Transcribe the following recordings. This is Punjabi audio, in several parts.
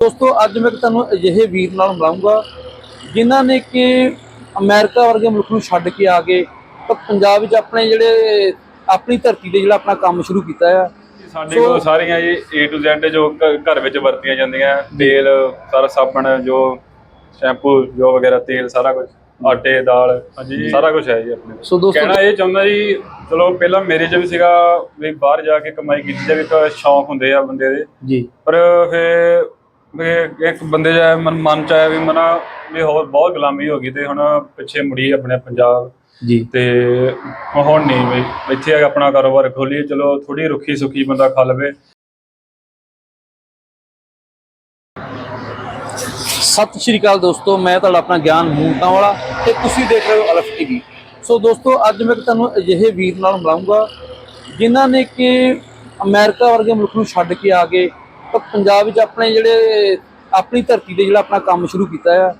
ਦੋਸਤੋ ਅੱਜ ਮੈਂ ਤੁਹਾਨੂੰ ਅਜਿਹੇ ਵੀਰ ਨਾਲ ਮਿਲਾਉਂਗਾ ਜਿਨ੍ਹਾਂ ਨੇ ਕਿ ਅਮਰੀਕਾ ਵਰਗੇ ਮੁਲਕ ਨੂੰ ਛੱਡ ਕੇ ਆ ਕੇ ਤਾਂ ਪੰਜਾਬ ਵਿੱਚ ਆਪਣੇ ਜਿਹੜੇ ਆਪਣੀ ਧਰਤੀ ਤੇ ਜਿਹੜਾ ਆਪਣਾ ਕੰਮ ਸ਼ੁਰੂ ਕੀਤਾ ਆ। ਸਾਡੇ ਕੋਲ ਸਾਰੀਆਂ ਜੀ A to Z ਜੋ ਘਰ ਵਿੱਚ ਵਰਤੀਆਂ ਜਾਂਦੀਆਂ ਤੇਲ ਸਾਰਾ ਸਾਬਣ ਜੋ ਸ਼ੈਂਪੂ ਜੋ ਵਗੈਰਾ ਤੇਲ ਸਾਰਾ ਕੁਝ ਆਟੇ ਦਾਲ ਸਾਰਾ ਕੁਝ ਹੈ ਜੀ ਆਪਣੇ ਸੋ ਦੋਸਤੋ ਕਹਿਣਾ ਇਹ ਚਾਹੁੰਦਾ ਜੀ ਚਲੋ ਪਹਿਲਾਂ ਮੇਰੇ 'ਚ ਵੀ ਸੀਗਾ ਵੀ ਬਾਹਰ ਜਾ ਕੇ ਕਮਾਈ ਕੀਤੀ ਜਾਵੇ ਇੱਕ ਸ਼ੌਂਕ ਹੁੰਦੇ ਆ ਬੰਦੇ ਦੇ। ਜੀ। ਪਰ ਫਿਰ ਵੀ ਇੱਕ ਬੰਦੇ ਦਾ ਮਨ ਮਨ ਚ ਆਇਆ ਵੀ ਮਨਾ ਵੀ ਹੋਰ ਬਹੁਤ ਗੁਲਾਮੀ ਹੋ ਗਈ ਤੇ ਹੁਣ ਪਿੱਛੇ ਮੁੜੀ ਆਪਣੇ ਪੰਜਾਬ। ਜੀ। ਤੇ ਹੁਣ ਨਹੀਂ ਬਈ ਇੱਥੇ ਆਪਣਾ ਕਾਰੋਬਾਰ ਖੋਲੀਏ ਚਲੋ ਥੋੜੀ ਰੁੱਖੀ ਸੁੱਖੀ ਬੰਦਾ ਖਾ ਲਵੇ। ਸਤਿ ਸ਼੍ਰੀ ਅਕਾਲ ਦੋਸਤੋ ਮੈਂ ਤੁਹਾਡਾ ਆਪਣਾ ਗਿਆਨ ਮੂੰਟਾਂ ਵਾਲਾ ਤੇ ਤੁਸੀਂ ਦੇਖ ਰਹੇ ਹੋ ਅਲਫ ਟੀਵੀ। ਸੋ ਦੋਸਤੋ ਅੱਜ ਮੈਂ ਤੁਹਾਨੂੰ ਅਜਿਹੇ ਵੀਰ ਨਾਲ ਮਿਲਾਉਂਗਾ ਜਿਨ੍ਹਾਂ ਨੇ ਕਿ ਅਮਰੀਕਾ ਵਰਗੇ ਮੁਲਕ ਨੂੰ ਛੱਡ ਕੇ ਆ ਕੇ ਤਾਂ ਪੰਜਾਬ ਵਿੱਚ ਆਪਣੇ ਜਿਹੜੇ, ਆਪਣੀ ਧਰਤੀ ਤੇ ਜਿਹੜਾ ਆਪਣਾ ਕੰਮ ਸ਼ੁਰੂ ਕੀਤਾ ਆ।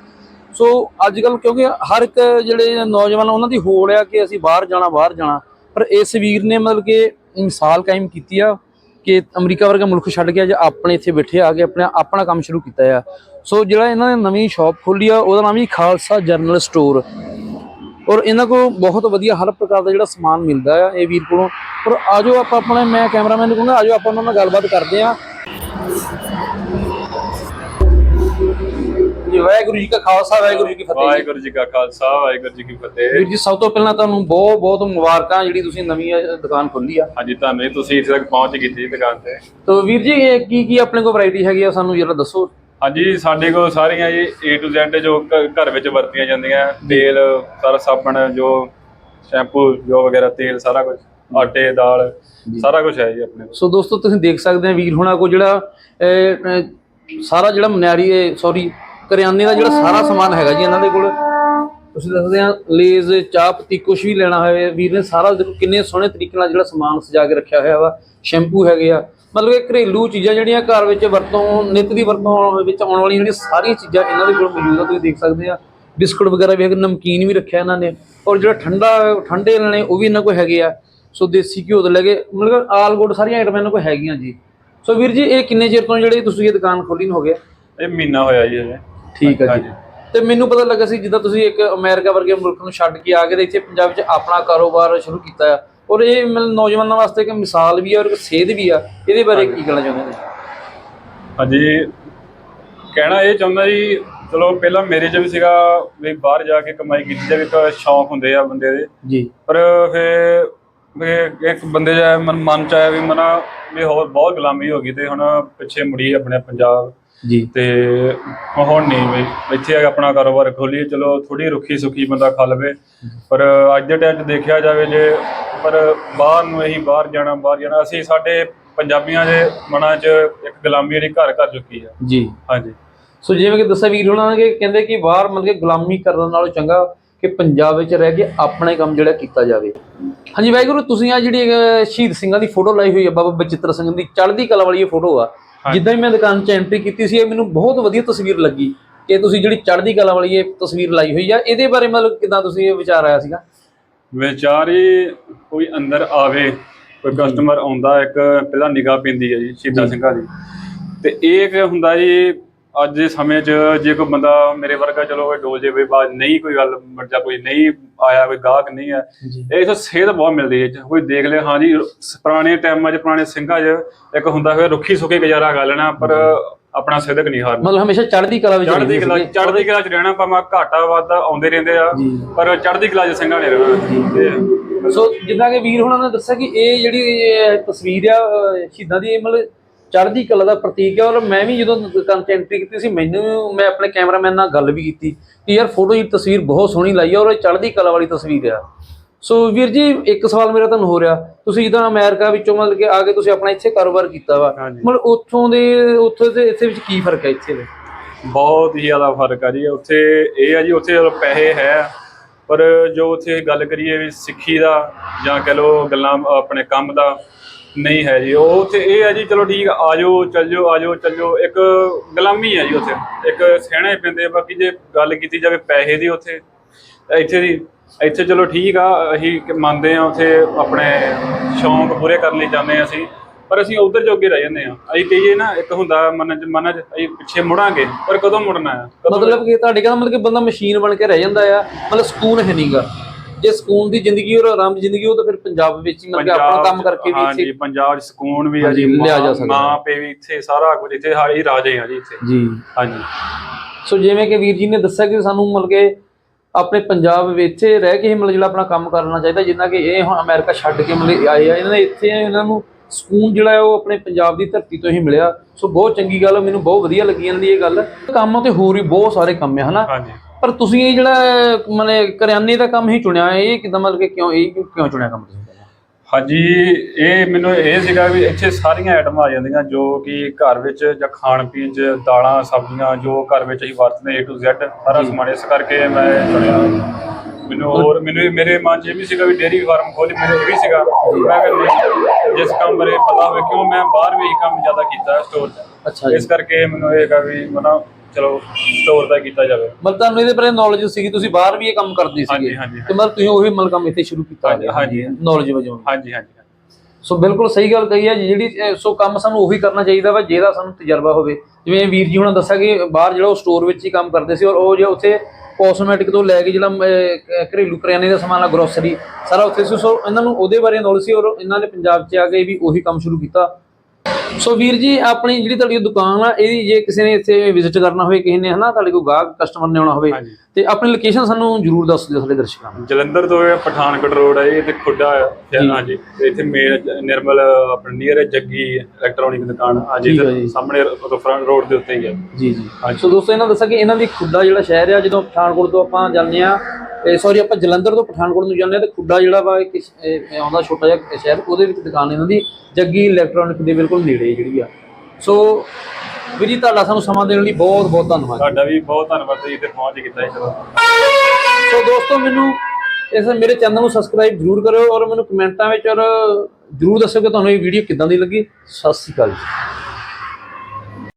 ਸੋ ਅੱਜ ਕੱਲ ਕਿਉਂਕਿ ਹਰ ਇੱਕ ਜਿਹੜੇ ਨੌਜਵਾਨ, ਉਹਨਾਂ ਦੀ ਹੋੜ ਆ ਕਿ ਅਸੀਂ ਬਾਹਰ ਜਾਣਾ ਬਾਹਰ ਜਾਣਾ। ਪਰ ਇਸ ਵੀਰ ਨੇ ਮਤਲਬ ਕਿ ਮਿਸਾਲ ਕਾਇਮ ਕੀਤੀ ਆ ਕਿ ਅਮਰੀਕਾ ਵਰਗਾ ਮੁਲਕ ਛੱਡ ਕੇ ਅੱਜ ਆਪਣੇ ਇੱਥੇ ਬੈਠੇ ਆ ਕੇ ਆਪਣਾ ਆਪਣਾ ਕੰਮ ਸ਼ੁਰੂ ਕੀਤਾ ਆ। ਸੋ ਜਿਹੜਾ ਇਹਨਾਂ ਨੇ ਨਵੀਂ ਸ਼ਾਪ ਖੋਲੀ ਆ, ਉਹਦਾ ਨਾਮ ਹੀ ਖਾਲਸਾ ਜਰਨਲ ਸਟੋਰ। ਔਰ ਇਹਨਾਂ ਕੋਲ ਬਹੁਤ ਵਧੀਆ ਹਰ ਪ੍ਰਕਾਰ ਦਾ ਜਿਹੜਾ ਸਮਾਨ ਮਿਲਦਾ ਆ ਇਹ ਵੀਰ ਕੋਲੋਂ। ਔਰ ਆਜੋ ਆਪਾਂ ਆਪਣੇ, ਮੈਂ ਕੈਮਰਾਮੈਨ ਨੂੰ ਕਹੂੰਗਾ, ਆਜੋ ਆਪਾਂ ਉਹਨਾਂ ਨਾਲ ਗੱਲਬਾਤ ਕਰਦੇ ਆ। ਜੀ ਵਾਹਿਗੁਰੂ ਜੀ ਕਾ ਖਾਲਸਾ ਵਾਹਿਗੁਰੂ ਜੀ ਕੀ ਫਤਿਹ ਜੀ। ਵਾਹਿਗੁਰੂ ਜੀ ਕਾ ਖਾਲਸਾ ਵਾਹਿਗੁਰੂ ਜੀ ਕੀ ਫਤਿਹ। ਵੀਰ ਜੀ ਸਭ ਤੋਂ ਪਹਿਲਾਂ ਤੁਹਾਨੂੰ ਬਹੁਤ ਬਹੁਤ ਮੁਬਾਰਕਾਂ ਜਿਹੜੀ ਤੁਸੀਂ ਨਵੀਂ ਇਹ ਦੁਕਾਨ ਖੋਲੀ ਆ। ਹਾਂਜੀ ਤੁਹਾਨੂੰ ਜੀ, ਤੁਸੀਂ ਇੱਥੇ ਤੱਕ ਪਹੁੰਚ ਕੀਤੀ ਜੀ ਦੁਕਾਨ ਤੇ। ਤੋ ਵੀਰ ਜੀ ਇਹ ਕੀ ਕੀ ਆਪਣੇ ਕੋਲ ਵੈਰਾਈਟੀ ਹੈਗੀ ਆ ਸਾਨੂੰ ਜਰਾ ਦੱਸੋ। ਹਾਂਜੀ ਸਾਡੇ ਕੋਲ ਸਾਰੀਆਂ ਜੀ A to Z ਜੋ ਘ- ਘਰ ਵਿੱਚ ਵਰਤੀਆਂ ਜਾਂਦੀਆਂ। ਤੇਲ ਸਾਰਾ ਸਾਬਣ ਜੋ ਸ਼ੈਂਪੂ ਜੋ ਵਗੈਰਾ ਤੇਲ ਸਾਰਾ ਕੁਝ ਆਟੇ ਦਾਲ ਸਾਰਾ ਕੁਝ ਹੈ ਜੀ ਆਪਣੇ ਕੋਲ। ਸੋ ਦੋਸਤੋ ਤੁਸੀਂ ਦੇਖ ਸਕਦੇ ਆ ਵੀਰ ਹੁਣਾਂ ਕੋਲ ਜਿਹੜਾ ਅਹ, ਅਹ, ਸਾਰਾ ਜਿਹੜਾ ਮਨਿਆਰੀ ਸੌਰੀ ਕਰਿਆਨੇ ਦਾ ਜਿਹੜਾ ਸਾਰਾ ਸਮਾਨ ਹੈਗਾ ਜੀ ਇਹਨਾਂ ਦੇ ਕੋਲ। ਤੁਸੀਂ ਦੱਸਦੇ ਆ, ਲੇਜ਼, ਚਾਹ ਪੱਤੀ ਕੁਝ ਵੀ ਲੈਣਾ ਹੋਵੇ, ਵੀਰ ਨੇ ਸਾਰਾ ਦੇਖੋ ਕਿੰਨੇ ਸੋਹਣੇ ਤਰੀਕੇ ਨਾਲ ਜਿਹੜਾ ਸਮਾਨ ਸਜਾ ਕੇ ਰੱਖਿਆ ਹੋਇਆ ਵਾ, ਸ਼ੈਂਪੂ ਹੈਗੇ ਆ। ਮਤਲਬ ਇਹ ਘਰੇਲੂ ਚੀਜ਼ਾਂ ਜਿਹੜੀਆਂ ਘਰ ਵਿੱਚ ਵਰਤੋਂ, ਨਿੱਤ ਦੀ ਵਰਤੋਂ ਵਿੱਚ ਆਉਣ ਵਾਲੀਆਂ ਜਿਹੜੀਆਂ ਸਾਰੀਆਂ ਚੀਜ਼ਾਂ ਇਹਨਾਂ ਦੇ ਕੋਲ ਮੌਜੂਦ ਆ, ਤੁਸੀਂ ਦੇਖ ਸਕਦੇ ਆ। ਬਿਸਕੁਟ ਵਗੈਰਾ ਵੀ ਹੈਗੇ, ਨਮਕੀਨ ਵੀ ਰੱਖਿਆ ਇਹਨਾਂ ਨੇ। ਔਰ ਜਿਹੜਾ ਠੰਡਾ, ਠੰਡੇ ਲੈਣੇ ਉਹ ਵੀ ਇਹਨਾਂ ਕੋਲ ਹੈਗੇ ਆ। ਸੋ ਦੇਸੀ ਘਿਓ ਤੋਂ ਲੈ ਕੇ, ਮਤਲਬ ਆਲ ਗੁੱਡ ਸਾਰੀਆਂ ਆਈਟਮਾਂ ਇਹਨਾਂ ਕੋਲ ਹੈਗੀਆਂ ਜੀ। ਸੋ ਵੀਰ ਜੀ, ਇਹ ਕਿੰਨੇ ਚਿਰ ਤੋਂ ਜਿਹੜੀ ਤੁਸੀਂ ਇਹ ਦੁਕਾਨ ਖੋਲੀ ਨੂੰ ਹੋ ਗਿਆ? ਇਹ ਮਹੀਨਾ ਹੋਇਆ ਜੀ ਹਜੇ। ਠੀਕ ਆ ਜੀ। ਤੇ ਮੈਨੂੰ ਪਤਾ ਲੱਗਾ ਸੀ ਜਿੱਦਾਂ ਤੁਸੀਂ ਇੱਕ ਅਮਰੀਕਾ ਵਰਗੇ ਮੁਲਕ ਨੂੰ ਛੱਡ ਕੇ ਆ ਕੇ ਤੇ ਇੱਥੇ ਪੰਜਾਬ ਵਿੱਚ ਆਪਣਾ ਕਾਰੋਬਾਰ ਸ਼ੁਰੂ ਕੀਤਾ ਆ। ਔਰ ਇਹ ਮਤਲਬ ਨੌਜਵਾਨਾਂ ਵਾਸਤੇ ਇੱਕ ਮਿਸਾਲ ਵੀ ਆ ਔਰ ਇੱਕ ਸੇਧ ਵੀ ਆ। ਇਹਦੇ ਬਾਰੇ ਕੀ ਕਹਿਣਾ ਚਾਹੁੰਦੇ ਨੇ? ਹਾਂਜੀ ਕਹਿਣਾ ਇਹ ਚਾਹੁੰਦਾ ਜੀ ਚਲੋ ਪਹਿਲਾਂ ਮੇਰੇ 'ਚ ਵੀ ਸੀਗਾ ਵੀ ਬਾਹਰ ਜਾ ਕੇ ਕਮਾਈ ਕੀਤੀ ਜਾਵੇ ਇੱਕ ਸ਼ੌਂਕ ਹੁੰਦੇ ਆ ਬੰਦੇ ਦੇ। ਜੀ। ਪਰ ਫਿਰ ਇੱਕ ਬੰਦੇ ਦਾ ਮਨ ਮਨ ਚ ਆਇਆ ਵੀ ਮਨਾ ਵੀ ਹੋਰ ਬਹੁਤ ਗੁਲਾਮੀ ਹੋ ਗਈ ਤੇ ਹੁਣ ਪਿੱਛੇ ਮੁੜੀ ਆਪਣੇ ਪੰਜਾਬ ਜੀ। ਤੇ ਹੁਣ ਨਹੀਂ ਬਈ ਇੱਥੇ ਆ ਕੇ ਆਪਣਾ ਕਾਰੋਬਾਰ ਖੋਲੀਏ ਚਲੋ ਥੋੜੀ ਰੁੱਖੀ ਸੁੱਖੀ ਬੰਦਾ ਖਾ ਲਵੇ। ਪਰ ਅੱਜ ਦੇ ਟਾਈਮ 'ਚ ਦੇਖਿਆ ਜਾਵੇ ਜੇ ਪਰ ਬਾਹਰ ਨੂੰ ਇਹੀ ਬਾਹਰ ਜਾਣਾ ਬਾਹਰ ਜਾਣਾ ਅਸੀਂ ਸਾਡੇ ਪੰਜਾਬੀਆਂ ਦੇ ਮਨਾਂ 'ਚ ਇੱਕ ਗੁਲਾਮੀ ਜਿਹੜੀ ਘਰ ਘਰ ਚੁੱਕੀ ਆ। ਜੀ। ਹਾਂਜੀ। ਸੋ ਜਿਵੇਂ ਕਿ ਦੱਸਿਆ ਵੀਰ ਨੇ ਕਿ ਕਹਿੰਦੇ ਕਿ ਬਾਹਰ ਮਤਲਬ ਕਿ ਗੁਲਾਮੀ ਕਰਨ ਨਾਲੋਂ ਚੰਗਾ ਕਿ ਪੰਜਾਬ ਵਿੱਚ ਰਹਿ ਕੇ ਆਪਣੇ ਕੰਮ ਜਿਹੜਾ ਕੀਤਾ ਜਾਵੇ। ਹਾਂਜੀ ਵਾਹਿਗੁਰੂ ਤੁਸੀਂ ਆ ਜਿਹੜੀ ਸ਼ਹੀਦ ਸਿੰਘਾਂ ਦੀ ਫੋਟੋ ਲਾਈ ਹੋਈ ਹੈ ਬਾਬਾ ਬਚਿੱਤਰ ਸਿੰਘ ਦੀ ਚੜ੍ਹਦੀ ਕਲਾ ਵਾਲੀ ਇਹ ਫੋਟੋ ਆ। ਜਿੱਦਾਂ ਹੀ ਮੈਂ ਦੁਕਾਨ 'ਚ ਐਂਟਰੀ ਕੀਤੀ ਸੀ ਇਹ ਮੈਨੂੰ ਬਹੁਤ ਵਧੀਆ ਤਸਵੀਰ ਲੱਗੀ ਕਿ ਤੁਸੀਂ ਜਿਹੜੀ ਚੜ੍ਹਦੀ ਕਲਾ ਵਾਲੀ ਇਹ ਤਸਵੀਰ ਲਾਈ ਹੋਈ ਆ ਇਹਦੇ ਬਾਰੇ ਮਤਲਬ ਕਿਦਾਂ ਤੁਸੀਂ ਇਹ ਵਿਚਾਰ ਆਇਆ ਸੀਗਾ? ਵਿਚਾਰੀ ਕੋਈ ਅੰਦਰ ਆਵੇ ਕੋਈ ਕਸਟਮਰ ਆਉਂਦਾ ਇੱਕ ਪਹਿਲਾਂ ਨਿਗਾਹ ਪੈਂਦੀ ਹੈ ਜੀ ਸ਼ਹੀਦਾਂ ਸਿੰਘਾਂ ਦੀ। ਤੇ ਇਹ ਹੁੰਦਾ ਜੀ ਅੱਜ ਦੇ ਸਮੇਂ 'ਚ ਜੇ ਕੋਈ ਬੰਦਾ ਮੇਰੇ ਵਰਗਾ ਚਲੋ ਕੋਈ ਡੋਲ ਜੇ ਬਾਅਦ ਨਹੀਂ ਕੋਈ ਗੱਲ ਮਰਜਾ ਕੋਈ ਨਹੀਂ ਆਇਆ ਕੋਈ ਗਾਹਕ ਨਹੀਂ ਹੈ ਇਹ ਤੋਂ ਸੇਧ ਬਹੁਤ ਮਿਲਦੀ ਹੈ। ਕੋਈ ਦੇਖ ਲੈ ਹਾਂ ਜੀ ਪੁਰਾਣੇ ਟਾਈਮਾਂ 'ਚ ਪੁਰਾਣੇ ਸਿੰਘਾਂ 'ਚ ਇੱਕ ਹੁੰਦਾ ਹੋਇਆ ਰੁੱਖੀ ਸੁੱਕੇ ਗੁਜ਼ਾਰਾ ਕਰ ਲੈਣਾ ਪਰ ਆਪਣਾ ਸਿੱਧਕ ਨਹੀਂ ਹਾਰਨਾ। ਮਤਲਬ ਹਮੇਸ਼ਾ ਚੜ੍ਹਦੀ ਕਲਾ ਵਿੱਚ ਚੜ੍ਹਦੀ ਕਲਾ। ਚੜ੍ਹਦੀ ਕਲਾ 'ਚ ਰਹਿਣਾ ਭਾਵੇਂ ਘਾਟਾ ਵਾਧਾ ਆਉਂਦੇ ਰਹਿੰਦੇ ਆ ਪਰ ਚੜ੍ਹਦੀ ਕਲਾ 'ਚ ਸਿੰਘਾਂ ਨੇ ਰਹਿਣਾ। ਸੋ ਜਿੱਦਾਂ ਕਿ ਵੀਰ ਹੁਣਾਂ ਨੇ ਦੱਸਿਆ ਕਿ ਇਹ ਜਿਹੜੀ ਤਸਵੀਰ ਆ ਸ਼ਹੀਦਾਂ ਦੀ ਇਹ ਮਤਲਬ ਚੜ੍ਹਦੀ ਕਲਾ ਦਾ ਪ੍ਰਤੀਕ ਹੈ ਔਰ ਮੈਂ ਵੀ ਜਦੋਂ ਦੁਕਾਨ ਐਂਟਰੀ ਕੀਤੀ ਸੀ ਮੈਨੂੰ ਮੈਂ ਆਪਣੇ ਕੈਮਰਾਮੈਨ ਨਾਲ ਗੱਲ ਵੀ ਕੀਤੀ ਕਿ ਯਾਰ ਫੋਟੋ ਦੀ ਤਸਵੀਰ ਬਹੁਤ ਸੋਹਣੀ ਲਾਈ ਹੈ ਔਰ ਇਹ ਚੜ੍ਹਦੀ ਕਲਾ ਵਾਲੀ ਤਸਵੀਰ ਆ। ਸੋ ਵੀਰ ਜੀ ਇੱਕ ਸਵਾਲ ਮੇਰਾ ਤੁਹਾਨੂੰ ਹੋ ਰਿਹਾ। ਤੁਸੀਂ ਜਿੱਦਾਂ ਅਮਰੀਕਾ ਵਿੱਚੋਂ ਮਤਲਬ ਕਿ ਆ ਕੇ ਤੁਸੀਂ ਆਪਣਾ ਇੱਥੇ ਕਾਰੋਬਾਰ ਕੀਤਾ ਵਾ। ਮਤਲਬ ਉੱਥੋਂ ਦੇ ਉੱਥੇ ਤੇ ਇੱਥੇ ਵਿੱਚ ਕੀ ਫ਼ਰਕ ਹੈ ਇੱਥੇ ਦੇ? ਬਹੁਤ ਹੀ ਜ਼ਿਆਦਾ ਫ਼ਰਕ ਆ ਜੀ। ਉੱਥੇ ਇਹ ਆ ਜੀ ਉੱਥੇ ਪੈਸੇ ਹੈ ਪਰ ਜੋ ਉੱਥੇ ਗੱਲ ਕਰੀਏ ਸਿੱਖੀ ਦਾ ਜਾਂ ਕਹ ਲੋ ਗੱਲਾਂ ਆਪਣੇ ਕੰਮ ਦਾ ਨਹੀਂ ਹੈ ਜੀ, ਉਹ ਉੱਥੇ ਇਹ ਆ ਜੀ, ਚਲੋ ਠੀਕ ਆ ਆਜੋ ਚੱਲ ਜਾਓ ਆਜੋ ਚੱਲ ਜਾਓ ਇੱਕ ਗੁਲਾਮੀ ਹੈ ਜੀ ਉੱਥੇ, ਇੱਕ ਸਹਿਣੇ ਪੈਂਦੇ ਬਾਕੀ ਜੇ ਗੱਲ ਕੀਤੀ ਜਾਵੇ ਪੈਸੇ ਦੀ ਉੱਥੇ, ਇੱਥੇ ਦੀ, ਇੱਥੇ ਚਲੋ ਠੀਕ ਆ, ਅਸੀਂ ਮੰਨਦੇ ਆ ਉੱਥੇ ਆਪਣੇ ਸ਼ੌਂਕ ਪੂਰੇ ਕਰਨ ਲਈ ਜਾਂਦੇ ਆ ਅਸੀਂ, ਪਰ ਅਸੀਂ ਉਧਰ ਜੋਗੇ ਰਹਿ ਜਾਂਦੇ ਆ, ਅਸੀਂ ਕਹੀਏ ਨਾ, ਇੱਕ ਹੁੰਦਾ ਮਨ ਚ ਮਨ ਚ, ਅਸੀਂ ਪਿੱਛੇ ਮੁੜਾਂਗੇ, ਪਰ ਕਦੋਂ ਮੁੜਨਾ ਆ ਮਤਲਬ ਕਿ ਤੁਹਾਡੇ ਕਹਿੰਦਾ ਮਤਲਬ ਕਿ ਬੰਦਾ ਮਸ਼ੀਨ ਬਣ ਕੇ ਰਹਿ ਜਾਂਦਾ ਆ, ਮਤਲਬ ਸਕੂਨ ਹੈ ਨਹੀਂਗਾ ਜੇ ਸਕੂਨ ਦੀ ਜ਼ਿੰਦਗੀ ਔਰ ਆਰਾਮ ਦੀ ਜ਼ਿੰਦਗੀ ਉਹ ਤਾਂ ਫਿਰ ਪੰਜਾਬ ਵਿੱਚ ਹੀ ਮਤਲਬ ਕਿ ਆਪਣਾ ਕੰਮ ਕਰਕੇ ਵੀ ਹਾਂਜੀ ਇੱਥੇ ਪੰਜਾਬ ਚ ਸਕੂਨ ਵੀ ਆ ਜੀ ਹਾਂਜੀ, ਲਿਆ ਜਾ ਮਾਂ- ਸਕਦਾ। ਮਾਂ ਪੇ ਵੀ ਇੱਥੇ ਸਾਰਾ ਕੁਝ ਇੱਥੇ ਹਾਈ ਰਾਜੇ ਆ ਜੀ ਇੱਥੇ। ਜੀ। ਹਾਂਜੀ। ਸੋ ਜਿਵੇਂ ਕਿ ਵੀਰ ਜੀ ਨੇ ਦੱਸਿਆ ਕਿ ਸਾਨੂੰ ਮਤਲਬ ਕਿ ਆਪਣੇ ਪੰਜਾਬ ਵਿੱਚ ਇੱਥੇ ਰਹਿ ਕੇ ਹੀ ਮਤਲਬ ਜਿਹੜਾ ਆਪਣਾ ਕੰਮ ਕਰਨਾ ਚਾਹੀਦਾ ਜਿੰਨਾ ਕਿ ਇਹ ਹੁਣ ਅਮਰੀਕਾ ਛੱਡ ਕੇ ਮਤਲਬ ਆਏ ਆ ਇਹਨਾਂ ਦੇ ਇੱਥੇ ਇਹਨਾਂ ਨੂੰ ਸਕੂਨ ਜਿਹੜਾ ਹੈ ਉਹ ਆਪਣੇ ਪੰਜਾਬ ਦੀ ਧਰਤੀ ਤੋਂ ਹੀ ਮਿਲਿਆ। ਸੋ ਬਹੁਤ ਚੰਗੀ ਗੱਲ ਆ, ਮੈਨੂੰ ਬਹੁਤ ਵਧੀਆ ਲੱਗੀ ਜਾਂਦੀ ਇਹ ਗੱਲ। ਕੰਮ ਤੇ ਹੋਰ ਵੀ ਬਹੁਤ ਸਾਰੇ ਕੰਮ ਆ ਹਨਾ? ਹਾਂਜੀ। ਪਰ ਤੁਸੀਂ ਇਹ ਜਿਹੜਾ ਮਤਲਬ ਕਰਿਆਨੇ ਦਾ ਕੰਮ ਹੀ ਚੁਣਿਆ ਇਹ ਕਿਦਾਂ ਮਤਲਬ ਕਿ ਕਿਉਂ ਇਹ ਕਿਉਂ ਚੁਣਿਆ ਕੰਮ ਤੁਸੀਂ? ਹਾਂਜੀ ਇਹ ਮੈਨੂੰ ਇਹ ਸੀਗਾ ਵੀ ਇੱਥੇ ਸਾਰੀਆਂ ਆਈਟਮਾਂ ਆ ਜਾਂਦੀਆਂ ਜੋ ਕਿ ਘਰ ਵਿੱਚ ਜਾਂ ਖਾਣ ਪੀਣ ਚ ਦਾਲਾਂ ਸਬਜ਼ੀਆਂ ਜੋ ਘਰ ਵਿੱਚ ਅਸੀਂ ਵਰਤਦੇ A to Z ਸਾਰਾ ਸਮਾਨ ਇਸ ਕਰਕੇ ਮੈਂ ਚੁਣਿਆ। ਮੈਨੂੰ ਹੋਰ ਮੈਨੂੰ ਮੇਰੇ ਮਨ 'ਚ ਇਹ ਵੀ ਸੀਗਾ ਵੀ ਡੇਅਰੀ ਫਾਰਮ ਖੋਲੀ ਮੈਨੂੰ ਇਹ ਵੀ ਸੀਗਾ। ਮੈਂ ਕਿ ਜਿਸ ਕੰਮ ਬਾਰੇ ਪਤਾ ਹੋਵੇ ਕਿਉਂ ਮੈਂ ਬਾਹਰ ਵੀ ਇਹ ਕੰਮ ਜ਼ਿਆਦਾ ਕੀਤਾ ਸਟੋਰ ਅੱਛਾ ਇਸ ਕਰਕੇ ਮੈਨੂੰ ਇਹ ਹੈਗਾ ਵੀ ਮਨਾ ਚਲੋ ਸਟੋਰ ਦਾ ਕੀਤਾ ਜਾਵੇ। ਮਤਲਬ ਤੁਹਾਨੂੰ ਇਹਦੇ ਬਾਰੇ ਨੌਲੇਜ ਸੀਗੀ ਤੁਸੀਂ ਬਾਹਰ ਵੀ ਇਹ ਕੰਮ ਕਰਦੇ ਹਾਂਜੀ ਸੀਗੇ। ਹਾਂਜੀ ਤੇ ਮਤਲਬ ਤੁਸੀਂ ਉਹੀ ਮਤਲਬ ਕੰਮ ਇੱਥੇ ਸ਼ੁਰੂ ਕੀਤਾ ਹਾਂਜੀ, ਹਾਂਜੀ। ਨੌਲੇਜ ਵਜੋਂ। ਹਾਂਜੀ ਹਾਂਜੀ ਸੋ ਬਿਲਕੁਲ ਸਹੀ ਗੱਲ ਕਹੀ ਹੈ ਜੀ, ਜਿਹੜੀ ਅਹ, ਸੋ ਕੰਮ ਸਾਨੂੰ ਉਹੀ ਕਰਨਾ ਚਾਹੀਦਾ ਵਾ ਜਿਹਦਾ ਸਾਨੂੰ ਤਜਰਬਾ ਹੋਵੇ। ਜਿਵੇਂ ਵੀਰ ਜੀ ਹੁਣਾਂ ਦੱਸਿਆ ਕਿ ਬਾਹਰ ਜਿਹੜਾ ਉਹ ਸਟੋਰ ਵਿੱਚ ਹੀ ਕੰਮ ਕਰਦੇ ਸੀ ਔਰ ਉਹ ਜਿਹੜਾ ਉੱਥੇ ਕਾਸਮੈਟਿਕ ਤੋਂ ਲੈ ਕੇ ਜਿਹੜਾ ਅਹ, ਕ- ਘਰੇਲੂ ਕਰਿਆਨੇ ਦਾ ਸਮਾਨ ਆ ਗਰੋਸਰੀ ਸਾਰਾ ਉੱਥੇ ਸੀ। ਸੋ ਇਹਨਾਂ ਨੂੰ ਉਹਦੇ ਬਾਰੇ ਨੌਲੇਜ ਸੀ ਔਰ ਇਹਨਾਂ ਨੇ ਪੰਜਾਬ 'ਚ ਆ ਕੇ ਵੀ ਉਹੀ ਕੰਮ ਸ਼ੁਰੂ ਕੀਤਾ। ਸੋ ਵੀਰ ਜੀ, ਆਪਣੀ ਜਿਹੜੀ ਤੁਹਾਡੀ ਦੁਕਾਨ ਆ, ਇਹਦੀ ਜੇ ਕਿਸੇ ਨੇ ਇੱਥੇ ਵਿਜ਼ਿਟ ਕਰਨਾ ਹੋਵੇ, ਕਿਸੇ ਨੇ ਹਨਾ, ਤੁਹਾਡੇ ਕੋਲ ਗਾਹਕ ਕਸਟਮਰ ਨੇ ਆਉਣਾ ਹੋਵੇ ਤੇ ਆਪਣੀ ਲੋਕੇਸ਼ਨ ਸਾਨੂੰ ਜਰੂਰ ਦੱਸ ਦਿਓ ਸਾਡੇ ਦਰਸ਼ਕਾਂ ਨੂੰ ਜਲੰਧਰ ਤੋਂ ਇਹ ਪਠਾਨਕੋਟ ਰੋਡ ਹੈ ਇਹ ਤੇ ਖੁੱਡਾ ਜੀ। ਹਾਂਜੀ ਤੇ ਇੱਥੇ ਮੇਨ ਨਿਰਮਲ ਆਪਣੇ ਨੀਅਰ ਜੱਗੀ ਇਲੈਕਟ੍ਰੋਨਿਕ ਦੁਕਾਨ ਹਾਂਜੀ ਹੈ ਇੱਧਰ। ਸਾਹਮਣੇ ਫਰੰਟ ਰੋਡ ਦੇ ਉੱਤੇ ਹੀ ਹੈ ਜੀ ਜੀ। ਸੋ ਦੋਸਤੋ ਇਹਨਾਂ ਦੱਸਿਆ ਕਿ ਇਹਨਾਂ ਦੀ ਖੁੱਡਾ ਜਿਹੜਾ ਸ਼ਹਿਰ ਆ ਜਦੋਂ ਪਠਾਨਕੋਟ ਤੋਂ ਆਪਾਂ ਜਾਂਦੇ ਆ ਸੌਰੀ ਆਪਾਂ ਜਲੰਧਰ ਤੋਂ ਪਠਾਨਕੋਟ ਨੂੰ ਜਾਂਦੇ ਆ ਤੇ ਖੁੱਡਾ ਜਿਹੜਾ ਵਾ ਇੱਕ ਆਉਂਦਾ ਛੋਟਾ ਜਿਹਾ ਸ਼ਹਿਰ ਉਹਦੇ ਵਿੱਚ ਦੁਕਾਨ ਇਹਨਾਂ ਦੀ ਜੱਗੀ ਇਲੈਕਟ੍ਰੋਨਿਕ ਦੇ ਬਿਲਕੁਲ ਨੇੜੇ ਜਿਹੜੀ ਆ ਸੋ ਵੀਰ ਜੀ ਤੁਹਾਡਾ ਸਾਨੂੰ ਸਮਾਂ ਦੇਣ ਲਈ ਬਹੁਤ ਬਹੁਤ ਧੰਨਵਾਦ ਤੁਹਾਡਾ ਵੀ ਬਹੁਤ ਧੰਨਵਾਦ ਜੀ ਇੱਥੇ ਪਹੁੰਚ ਕੀਤਾ ਜੀ ਚਲੋ। ਸੋ ਦੋਸਤੋ ਮੈਨੂੰ ਇਸ ਮੇਰੇ ਚੈਨਲ ਨੂੰ ਸਬਸਕ੍ਰਾਈਬ ਜਰੂਰ ਕਰਿਓ ਔਰ ਮੈਨੂੰ ਕਮੈਂਟਾਂ ਵਿੱਚ ਔਰ ਜਰੂਰ ਦੱਸਿਓ ਕਿ ਤੁਹਾਨੂੰ ਇਹ ਵੀਡੀਓ ਕਿੱਦਾਂ ਦੀ ਲੱਗੀ। ਸਤਿ ਸ਼੍ਰੀ ਅਕਾਲ ਜੀ।